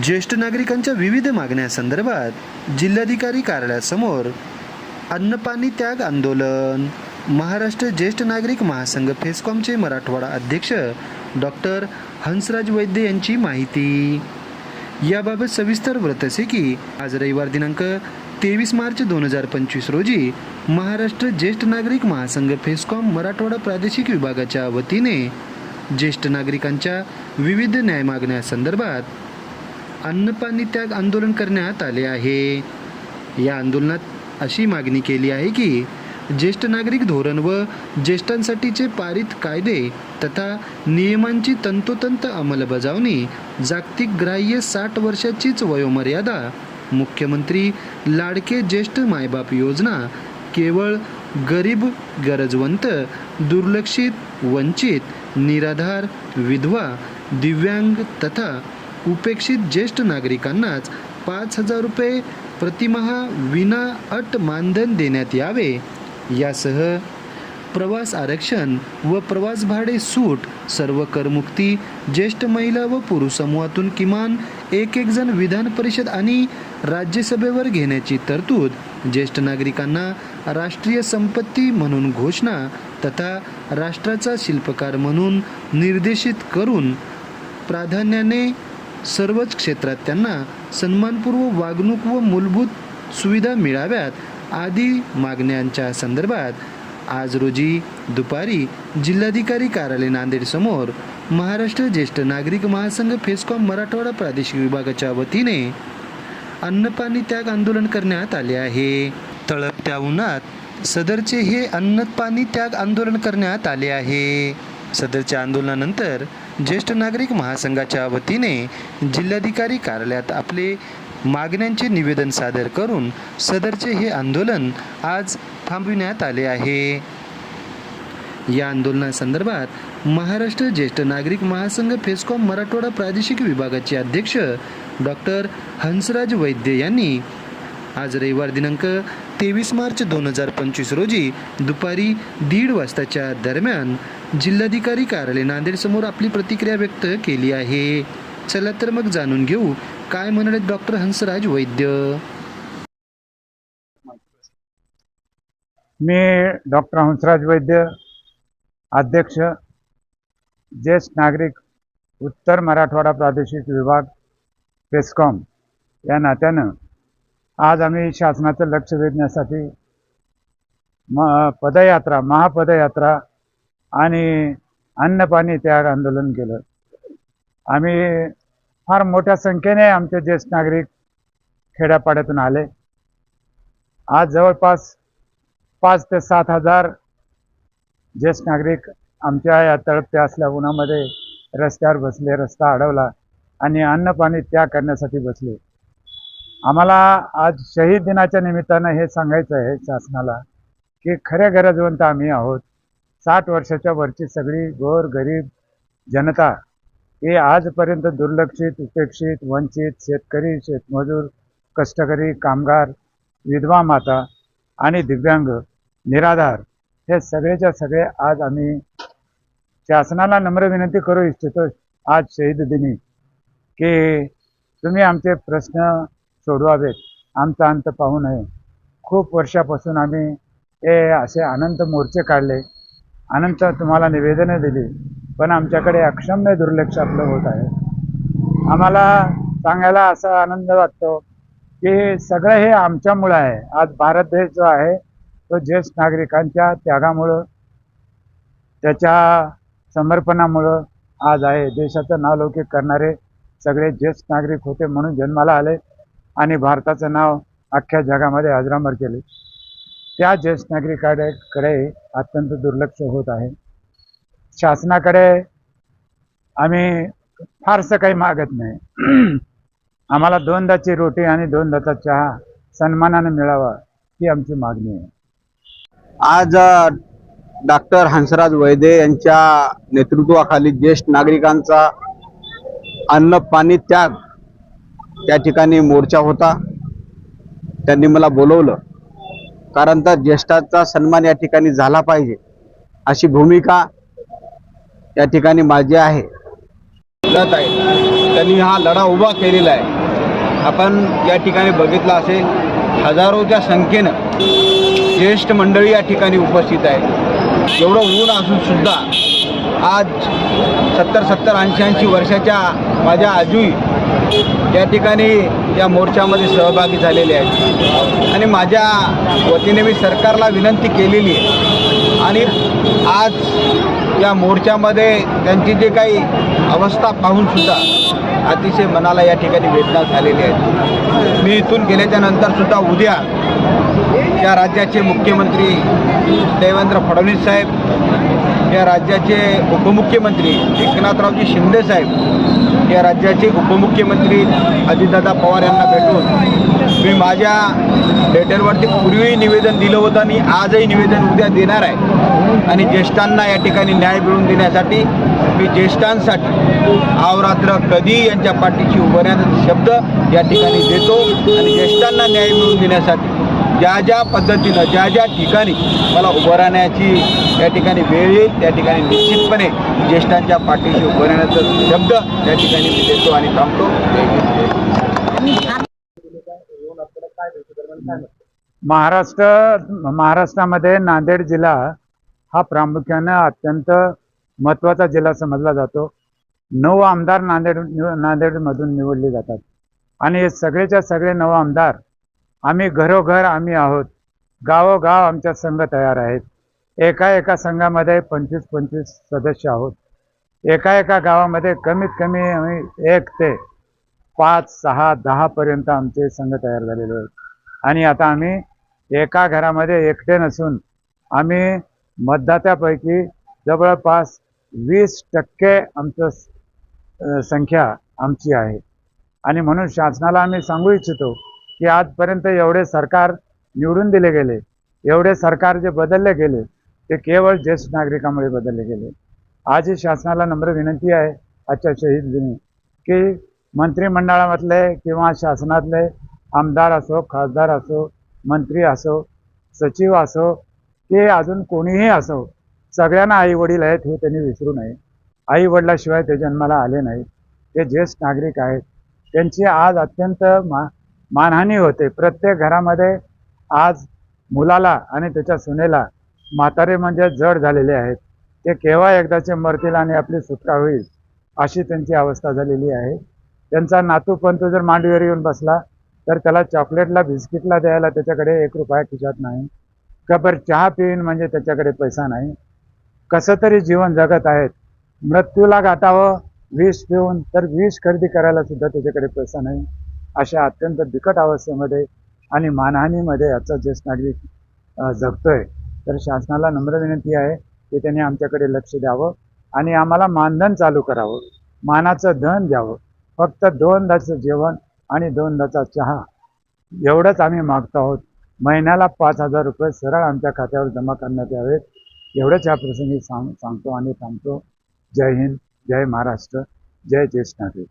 ज्येष्ठ नागरिकांच्या विविध मागण्यासंदर्भात जिल्हाधिकारी कार्यालयासमोर अन्नपाणी त्याग आंदोलन. महाराष्ट्र ज्येष्ठ नागरिक महासंघ फेस्कॉमचे मराठवाडा अध्यक्ष डॉक्टर हंसराज वैद्य यांची माहिती. याबाबत सविस्तर व्रत असे की आज रविवार दिनांक तेवीस मार्च दोन हजार पंचवीस रोजी महाराष्ट्र ज्येष्ठ नागरिक महासंघ फेस्कॉम मराठवाडा प्रादेशिक विभागाच्या वतीने ज्येष्ठ नागरिकांच्या विविध न्याय मागण्यासंदर्भात अन्नपाणी त्याग आंदोलन करण्यात आले आहे. या आंदोलनात अशी मागणी केली आहे की ज्येष्ठ नागरिक धोरण व ज्येष्ठांसाठीचे पारित कायदे तथा नियमांची तंतोतंत अंमलबजावणी जागतिक ग्राह्य साठ वर्षाचीच वयोमर्यादा मुख्यमंत्री लाडके ज्येष्ठ मायबाप योजना केवळ गरीब गरजवंत दुर्लक्षित वंचित निराधार विधवा दिव्यांग तथा उपेक्षित ज्येष्ठ नागरिकांनाच पाच हजार रुपये प्रतिमहा विना अट मानधन देण्यात यावे. यासह प्रवास आरक्षण व प्रवास भाडे सूट सर्व करमुक्ती ज्येष्ठ महिला व पुरुष समूहातून किमान एक एक जण विधान परिषद आणि राज्यसभेवर घेण्याची तरतूद ज्येष्ठ नागरिकांना राष्ट्रीय संपत्ती म्हणून घोषणा तथा राष्ट्राचा शिल्पकार म्हणून निर्देशित करून प्राधान्याने सर्वच क्षेत्रात त्यांना सन्मानपूर्व वागणूक व मूलभूत सुविधा मिळाव्यात आदी मागण्यांच्या संदर्भात आज रोजी दुपारी जिल्हाधिकारी कार्यालय नांदेडसमोर महाराष्ट्र ज्येष्ठ नागरिक महासंघ फेसकॉम मराठवाडा प्रादेशिक विभागाच्या वतीने अन्नपाणी त्याग आंदोलन करण्यात आले आहे. तळपत्या उन्हात सदरचे हे अन्नपाणी त्याग आंदोलन करण्यात आले आहे. सदरच्या आंदोलनानंतर ज्येष्ठ नागरिक महासंघाच्या वतीने जिल्हाधिकारी कार्यालयात आपले मागण्यांचे निवेदन सादर करून सदरचे हे आंदोलन आज थांबविण्यात आले आहे. या आंदोलनासंदर्भात महाराष्ट्र ज्येष्ठ नागरिक महासंघ फेस्कॉम मराठवाडा प्रादेशिक विभागाचे अध्यक्ष डॉक्टर हंसराज वैद्य यांनी आज रविवार दिनांक तेवीस मार्च दोन हजार पंचवीस रोजी दुपारी दीड वाजताच्या दरम्यान जिल्हाधिकारी कार्यालय नांदेड समोर आपली प्रतिक्रिया व्यक्त केली आहे. चला तर मग जाणून घेऊ काय म्हणाले डॉक्टर हंसराज वैद्य. मी डॉक्टर हंसराज वैद्य अध्यक्ष ज्येष्ठ नागरिक उत्तर मराठवाडा प्रादेशिक विभाग पेस्कॉम या नात्यानं आज आम्ही शासनाचं लक्ष वेधण्यासाठी म पदयात्रा महापदयात्रा आणि अन्नपाणी त्याग आंदोलन केलं. आम्ही फार मोठ्या संख्येने आमचे ज्येष्ठ नागरिक खेड्यापाड्यातून आले. आज जवळपास पाच ते सात हजार ज्येष्ठ नागरिक आमच्या या तळपत्या असल्या उन्हामध्ये रस्त्यावर बसले रस्ता अडवला आणि अन्नपाणी त्याग करण्यासाठी बसले. आम्हाला आज शहीद दिनाच्या निमित्तानं हे सांगायचं आहे शासनाला की खऱ्या गरजवंत आम्ही आहोत. साठ वर्षाच्या वरची सगळी गोर गरीब जनता हे आजपर्यंत दुर्लक्षित उपेक्षित वंचित शेतकरी शेतमजूर कष्टकरी कामगार विधवा माता आणि दिव्यांग निराधार हे सगळेच्या सगळे आज आम्ही शासनाला नम्र विनंती करू इच्छितो आज शहीद दिनी की तुम्ही आमचे प्रश्न सोडवावेत आमचा अंत पाहू नये. खूप वर्षापासून आम्ही हे असे अनंत मोर्चे काढले. अनंत तुम्हाला निवेदनं दिली पण आमच्याकडे अक्षम्य दुर्लक्ष आपलं होत आहे. आम्हाला सांगायला असा आनंद वाटतो की सगळं हे आमच्यामुळं आहे. आज भारत देश जो आहे तो ज्येष्ठ नागरिकांच्या त्यागामुळं त्याच्या समर्पणामुळं आज आहे. देशाचं नावलौकिक करणारे सगळे ज्येष्ठ नागरिक होते म्हणून जन्माला आले. आणि भारताचं नाव अख्ख्या जगामध्ये अजरामर केले. त्या ज्येष्ठ नागरिकाकडे अत्यंत दुर्लक्ष होत आहे. शासनाकडे आम्ही फारसं काही मागत नाही. आम्हाला दोनदाची रोटी आणि दोनदाचा चहा सन्मानाने मिळावा ही आमची मागणी आहे. आज डॉक्टर हंसराज वैदे यांच्या नेतृत्वाखाली ज्येष्ठ नागरिकांचा अन्न पाणी त्याग त्या ठिकाणी मोर्चा होता. त्यांनी मला बोलवलं. कारण तर ज्येष्ठाचा सन्मान या ठिकाणी झाला पाहिजे. अशी भूमिका या ठिकाणी माझी आहे. जात आहे. त्यांनी हा लढा उभा केलेला आहे. आपण या ठिकाणी बघितलं असेल हजारोच्या संख्येनं ज्येष्ठ मंडळी या ठिकाणी उपस्थित आहे एवढं ऊन असून सुद्धा आज सत्तर सत्तर ऐंशी ऐंशी वर्षाच्या माझ्या आजूई या ठिकाणी या मोर्चामध्ये सहभागी झालेले आहेत. आणि माझ्या वतीने मी सरकारला विनंती केलेली आहे. आणि आज या मोर्चामध्ये त्यांची जे काही अवस्था पाहून सुद्धा अतिशय मनाला या ठिकाणी वेदना झालेली आहेत. मी इथून गेल्याच्या नंतरसुद्धा उद्या या राज्याचे मुख्यमंत्री देवेंद्र फडणवीस साहेब या राज्याचे उपमुख्यमंत्री एकनाथरावजी शिंदे साहेब या राज्याचे उपमुख्यमंत्री अजितदादा पवार यांना भेटून मी माझ्या लेटरवरती पूर्वीही निवेदन दिलं होतं आणि आजही निवेदन उद्या देणार आहे. आणि ज्येष्ठांना या ठिकाणी न्याय मिळवून देण्यासाठी मी ज्येष्ठांसाठी अवरात्र कधी यांच्या पाठीशी उभारण्याचा शब्द या ठिकाणी देतो आणि ज्येष्ठांना न्याय मिळवून देण्यासाठी ज्या ज्या पद्धतीनं ज्या ज्या ठिकाणी मला उभं राहण्याची त्या ठिकाणी वेळ येईल त्या ठिकाणी निश्चितपणे ज्येष्ठांच्या पाठीशी उभं राहण्याचा शब्द त्या ठिकाणी मी देतो आणि थांबतो. महाराष्ट्र महाराष्ट्रामध्ये नांदेड जिल्हा हा प्रामुख्यानं अत्यंत महत्त्वाचा जिल्हा समजला जातो. नऊ आमदार नांदेड नांदेडमधून निवडले जातात. आणि हे सगळेच्या सगळे नऊ आमदार आम्ही घरोघर आम्ही आहोत. गावोगाव आमच्या संघ तयार आहेत. एका एका संघामध्ये पंचवीस पंचवीस सदस्य आहोत. एका एका गावामध्ये कमीत कमी आम्ही एक ते पाच सहा दहापर्यंत आमचे संघ तयार झालेले आहेत. आणि आता आम्ही एका घरामध्ये एकटे नसून आम्ही मतदात्यापैकी जवळपास वीस टक्के आमचं संख्या आमची आहे. आणि म्हणून शासनाला आम्ही सांगू इच्छितो की आजपर्यंत एवढे सरकार निवडून दिले गेले एवढे सरकार जे बदलले गेले ते केवळ ज्येष्ठ नागरिकामुळे बदलले गेले. आजही शासनाला नम्र विनंती आहे आजच्या शहीद दिनी की मंत्रिमंडळामधले किंवा शासनातले आमदार असो खासदार असो मंत्री असो सचिव असो की अजून कोणीही असो सगळ्यांना आई वडील आहेत हे त्यांनी विसरू नये. आई वडिलाशिवाय ते जन्माला आले नाहीत. ते ज्येष्ठ नागरिक आहेत. त्यांची आज अत्यंत मा मानहानी होते. प्रत्येक घरामध्ये आज मुलाला आणि त्याच्या सुनेला म्हातारे म्हणजे जड झालेले आहेत. ते केव्हा एकदाचे मरतील आणि आपली सुटका होईल अशी त्यांची अवस्था झालेली आहे. त्यांचा नातू पंतू जर मांडीवर येऊन बसला तर त्याला चॉकलेटला बिस्किटला द्यायला त्याच्याकडे एक रुपया खिशात नाही. कबर चहा पिईन म्हणजे त्याच्याकडे पैसा नाही? कसं तरी जीवन जगत आहेत. मृत्यूला गाठावं विष पिऊन तर विष खरेदी करायला सुद्धा त्याच्याकडे पैसा नाही. अशा अत्यंत बिकट अवस्थेमध्ये आणि मानहानीमध्ये याचा ज्येष्ठ नागरिक जगतोय. तर शासनाला नम्र विनंती आहे की त्यांनी आमच्याकडे लक्ष द्यावं आणि आम्हाला मानधन चालू करावं. मानाचं धन द्यावं. फक्त दोन दाचं जेवण आणि दोन दाचा चहा. एवढंच आम्ही मागतो आहोत. महिन्याला पाच हजार रुपये सरळ आमच्या खात्यावर जमा करण्यात यावेत एवढंच या प्रसंगी सांग सांगतो आणि थांबतो. जय हिंद जय महाराष्ट्र जय ज्येष्ठ नागरिक.